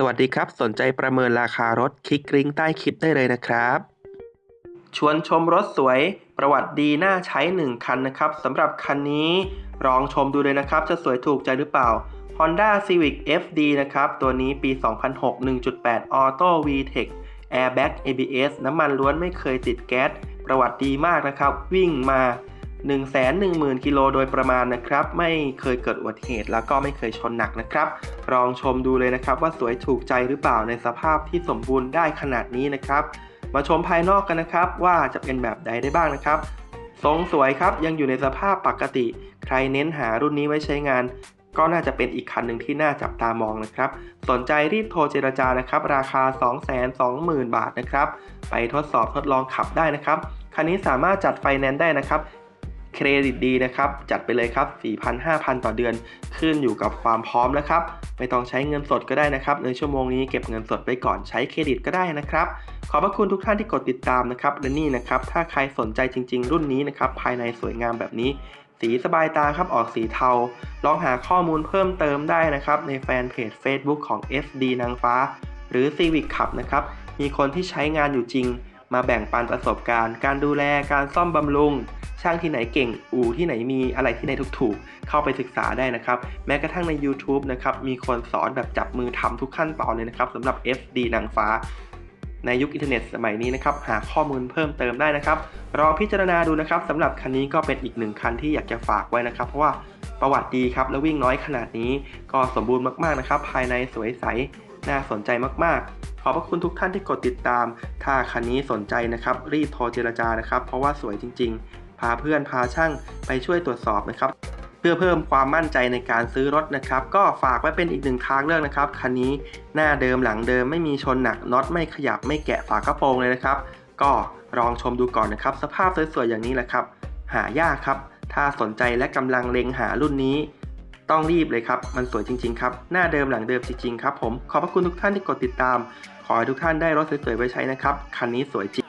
สวัสดีครับ สนใจประเมินราคารถคลิกลิงก์ใต้คลิปได้เลยนะครับ ชวนชมรถสวย ประวัติดีน่าใช้ 1 คันนะครับสำหรับคันนี้ลองชมดูเลยนะครับ จะสวยถูกใจหรือเปล่า Honda Civic FD นะครับ ตัวนี้ปี 2006 1.8 Auto VTEC Airbag ABS น้ำมันล้วนไม่เคยติดแก๊ส ประวัติดีมากนะครับ วิ่งมา 110,000 กิโลโดยประมาณนะครับ ไม่เคยเกิดอุบัติเหตุแล้วก็ไม่เคยชนหนักนะครับ ลองชมดูเลยนะครับว่าสวยถูกใจหรือเปล่าในสภาพที่สมบูรณ์ได้ขนาดนี้นะครับ มาชมภายนอกกันนะครับว่าจะเป็นแบบใดได้บ้างนะครับ ทรงสวยครับยังอยู่ในสภาพปกติ ใครเน้นหารุ่นนี้ไว้ใช้งานก็น่าจะเป็นอีกคันหนึ่งที่น่าจับตามองนะครับ สนใจรีบโทรเจรจานะครับ ราคา 220,000 บาทนะครับ ไปทดสอบทดลองขับได้นะครับ คันนี้สามารถจัดไฟแนนซ์ได้นะครับ เครดิตดีนะครับ จัดไปเลยครับ4,000-5,000 ต่อเดือน ขึ้นอยู่กับความพร้อมนะครับ ไม่ต้องใช้เงินสดก็ได้นะครับ ในชั่วโมงนี้เก็บเงินสดไว้ก่อนใช้เครดิตก็ได้นะครับ ขอบพระคุณทุกท่านที่กดติดตามนะครับ และนี่นะครับ ถ้าใครสนใจจริง ๆ รุ่นนี้นะครับ ภายในสวยงามแบบนี้ สีสบายตาครับ ออกสีเทา ลองหาข้อมูลเพิ่มเติมได้นะครับ ในแฟนเพจ Facebook ของ SD นางฟ้า หรือ Civic ขับนะครับ มีคนที่ใช้งานอยู่จริง มาแบ่งปันประสบการณ์ การดูแล การซ่อมบำรุง ช่างที่ไหนเก่ง อู่ที่ไหนมีอะไรที่ไหนถูกๆ เข้าไปศึกษาได้นะครับ แม้กระทั่งใน YouTube นะครับ มีคนสอนแบบจับมือทำทุกขั้นตอนเลยนะครับสำหรับ FD นางฟ้า ในยุคอินเทอร์เน็ตสมัยนี้นะครับ หาข้อมูลเพิ่มเติมได้นะครับลองพิจารณาดูนะครับสำหรับคันนี้ก็เป็นอีกหนึ่งคันที่อยากจะฝากไว้นะครับ เพราะว่าประวัติดีครับแล้ววิ่งน้อยขนาดนี้ ก็สมบูรณ์มากๆนะครับ ภายในสวยใสน่าสนใจมากๆขอบพระคุณทุกท่านที่กดติดตาม ถ้าคันนี้สนใจนะครับ รีบโทรเจรจานะครับ เพราะว่าสวยจริง ๆ พาเพื่อนพาช่างไปช่วยตรวจสอบนะครับ เพื่อเพิ่มความมั่นใจในการซื้อรถนะครับ ก็ฝากไว้เป็นอีกหนึ่งทางเลือกนะครับคันนี้หน้าเดิมหลังเดิมไม่มีชนหนักน็อตไม่ขยับไม่แกะฝากระโปรงเลยนะครับ ก็ลองชมดูก่อนนะครับ สภาพสวยๆอย่างนี้แหละครับ หายากครับ ถ้าสนใจและกำลังเล็งหารุ่นนี้ต้องรีบเลยครับ มันสวยจริง ๆ ครับ หน้าเดิมหลังเดิมจริง ๆ ครับผม ขอบพระคุณทุกท่านที่กดติดตาม ขอให้ทุกท่านได้รถสวยๆไว้ใช้นะครับ คันนี้สวยจริง